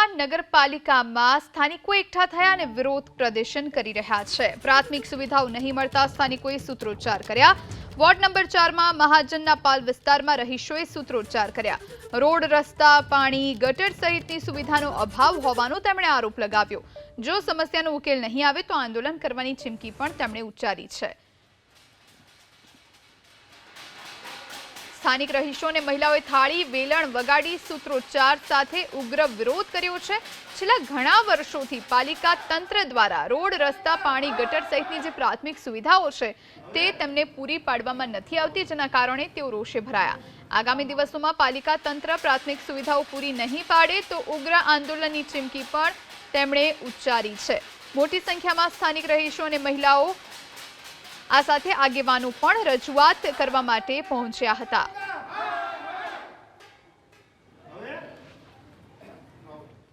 વડોદરા નગરપાલિકામાં સ્થાનિકો એકઠા થયા અને વિરોધ પ્રદર્શન કરી રહ્યા છે. પ્રાથમિક સુવિધાઓ નહીં મળતા સ્થાનિકોએ સૂત્રોચ્ચાર કર્યા. વોર્ડ નંબર ચારમાં મહાજનના પાલ વિસ્તારમાં રહીશોએ સૂત્રોચ્ચાર કર્યા. રોડ, રસ્તા, પાણી, ગટર સહિતની સુવિધાનો અભાવ હોવાનો તેમણે આરોપ લગાવ્યો. જો સમસ્યાનો ઉકેલ નહીં આવે તો આંદોલન કરવાની ચીમકી પણ તેમણે ઉચ્ચારી છે. સ્થાનિક રહીશો અને મહિલાઓએ થાળી, વેલણ, વગાડી, સૂત્રોચ્ચાર સાથે ઉગ્ર વિરોધ કર્યો છે. છેલ્લા ઘણા વર્ષોથી પાલિકા તંત્ર દ્વારા રોડ, રસ્તા, પાણી, ગટર સહિતની જે પ્રાથમિક સુવિધાઓ છે તે તેમને પૂરી પાડવામાં નથી આવતી, જેના કારણે તેઓ રોષે ભરાયા. આગામી દિવસોમાં પાલિકા તંત્ર પ્રાથમિક સુવિધાઓ પૂરી નહીં પાડે તો ઉગ્ર આંદોલનની ચીમકી પણ તેમણે ઉચ્ચારી છે. મોટી સંખ્યામાં સ્થાનિક રહીશો અને મહિલાઓ આ સાથે આગેવાનો પણ રજૂઆત કરવા માટે પહોંચ્યા હતા.